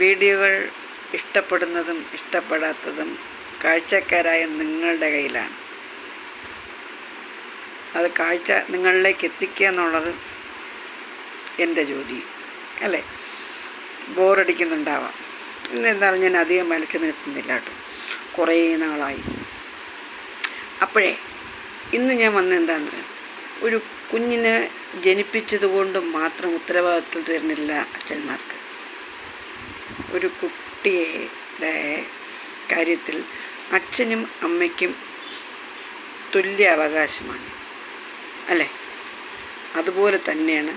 വീഡിയോകൾ ഇഷ്ടപ്പെടുന്നതും ഇഷ്ടപ്പെടാത്തതും കാഴ്ചക്കാരായ നിങ്ങളുടെ കയ്യിലാണ്. അത് കാഴ്ച നിങ്ങളിലേക്ക് എത്തിക്കുക എന്നുള്ളത് എന്റെ ജോലി അല്ലേ? ബോറടിക്കുന്നുണ്ടാവാം. ഇന്ന് എന്തായാലും ഞാൻ അധികം വലിച്ചു നീട്ടുന്നില്ല കേട്ടോ. കുറേ നാളായി. അപ്പോഴേ ഇന്ന് ഞാൻ വന്ന എന്താണെന്ന് ഒരു കുഞ്ഞിനെ ജനിപ്പിച്ചതുകൊണ്ട് മാത്രം ഉത്തരവാദിത്വം തരുന്നില്ല അച്ഛന്മാർക്ക്. ഒരു കുട്ടിയുടെ കാര്യത്തിൽ അച്ഛനും അമ്മയ്ക്കും തുല്യ അവകാശമാണ്. അല്ലേ? അതുപോലെ തന്നെയാണ്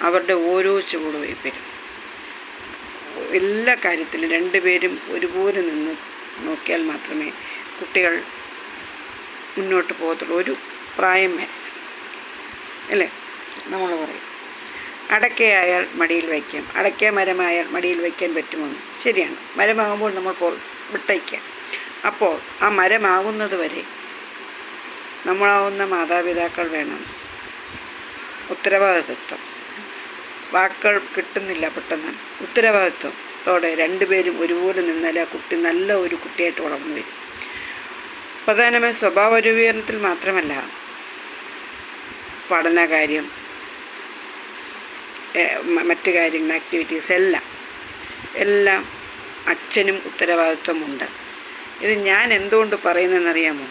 അവരുടെ ഓരോ ചുവടുവയ്പ്പിലും എല്ലാ കാര്യത്തിലും രണ്ടുപേരും ഒരുപോലെ നിന്ന് നോക്കിയാൽ മാത്രമേ കുട്ടികൾ മുന്നോട്ട് പോകത്തുള്ളൂ. ഒരു പ്രായം വരെ. അല്ലേ? നമ്മൾ പറയും. അടക്കയായാൽ മടിയിൽ വയ്ക്കാം. അടക്കയ മരമായാൽ മടിയിൽ വയ്ക്കാൻ പറ്റുമോ ശരിയാണ്. മരമാകുമ്പോൾ നമ്മൾ വിട്ടയ്ക്കാം. അപ്പോൾ ആ മരമാകുന്നത് വരെ നമ്മളാവുന്ന മാതാപിതാക്കൾ വേണം. ഉത്തരവാദിത്വം. വാക്കുകൾ കിട്ടുന്നില്ല പെട്ടെന്ന്. ഉത്തരവാദിത്വത്തോടെ രണ്ടുപേരും ഒരുപോലെ നിന്നാൽ ആ കുട്ടി നല്ല ഒരു കുട്ടിയായിട്ട് വളർന്നു വരും. പ്രധാനമായി സ്വഭാവ രൂപീകരണത്തിൽ മാത്രമല്ല പഠനകാര്യം മറ്റു കാര്യങ്ങൾ ആക്ടിവിറ്റീസ് എല്ലാം. എല്ലാം അച്ഛനും ഉത്തരവാദിത്വമുണ്ട്. ഇത് ഞാൻ എന്തുകൊണ്ട് പറയുന്നതെന്നറിയാമോ?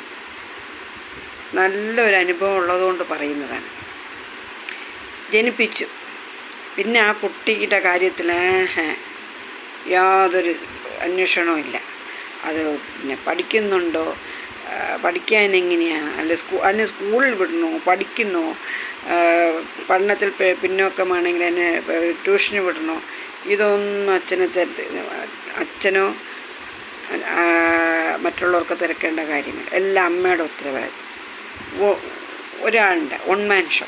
നല്ലൊരു അനുഭവം ഉള്ളതുകൊണ്ട് പറയുന്നതാണ്. ജനിപ്പിച്ചു. പിന്നെ ആ കുട്ടിയുടെ കാര്യത്തിൽ യാതൊരു അന്വേഷണവും ഇല്ല. അത് പിന്നെ പഠിക്കുന്നുണ്ടോ? പഠിക്കാൻ എങ്ങനെയാണ് അല്ല സ്കൂ അതിന് സ്കൂളിൽ വിടണോ? പഠിക്കുന്നോ? പഠനത്തിൽ പിന്നോക്കമാണെങ്കിൽ എന്നെ ട്യൂഷന് വിടണോ? ഇതൊന്നും അച്ഛനെ അച്ഛനോ മറ്റുള്ളവർക്ക് തിരക്കേണ്ട കാര്യങ്ങൾ. എല്ലാം അമ്മയുടെ ഉത്തരവാദിത്വം. ഒരാളുണ്ട് വൺ മാൻ ഷോ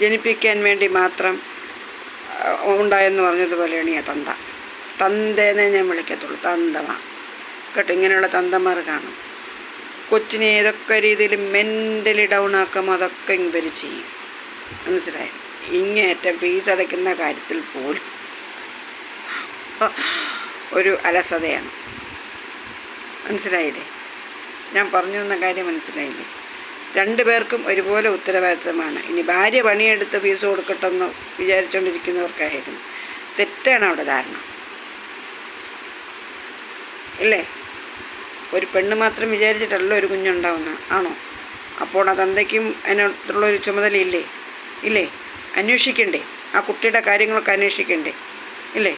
ജനിപ്പിക്കാൻ വേണ്ടി മാത്രം ഉണ്ടായെന്ന് പറഞ്ഞതുപോലെയാണ് ഈ തന്ത. തന്തേനെ ഞാൻ വിളിക്കത്തുള്ളൂ തന്തമാ. കേട്ടോ ഇങ്ങനെയുള്ള തന്തമാർ കാണും. കൊച്ചിനെ ഏതൊക്കെ രീതിയിൽ മെന്റലി ഡൗൺ ആക്കാം അതൊക്കെ ഇവർ ചെയ്യും. മനസ്സിലായി? ഇങ്ങേറ്റം ഫീസ് അടയ്ക്കുന്ന കാര്യത്തിൽ പോലും ഒരു അലസതയാണ്. മനസ്സിലായില്ലേ? ഞാൻ പറഞ്ഞു തന്ന കാര്യം മനസ്സിലായില്ലേ? രണ്ടു പേർക്കും ഒരുപോലെ ഉത്തരവാദിത്തമാണ്. ഇനി ഭാര്യ പണിയെടുത്ത് ഫീസ് കൊടുക്കട്ടെന്ന് വിചാരിച്ചുകൊണ്ടിരിക്കുന്നവർക്കായിരുന്നു തെറ്റാണ് അവിടെ ധാരണ. ഇല്ലേ? ഒരു പെണ്ണ് മാത്രം വിചാരിച്ചിട്ടല്ല ഒരു കുഞ്ഞുണ്ടാവുന്ന ആണോ? അപ്പോൾ ആ തന്തയ്ക്കും അതിനകത്തുള്ളൊരു ചുമതലയില്ലേ ഇല്ലേ? അന്വേഷിക്കണ്ടേ? ആ കുട്ടിയുടെ കാര്യങ്ങളൊക്കെ അന്വേഷിക്കണ്ടേ? ഇല്ലേ?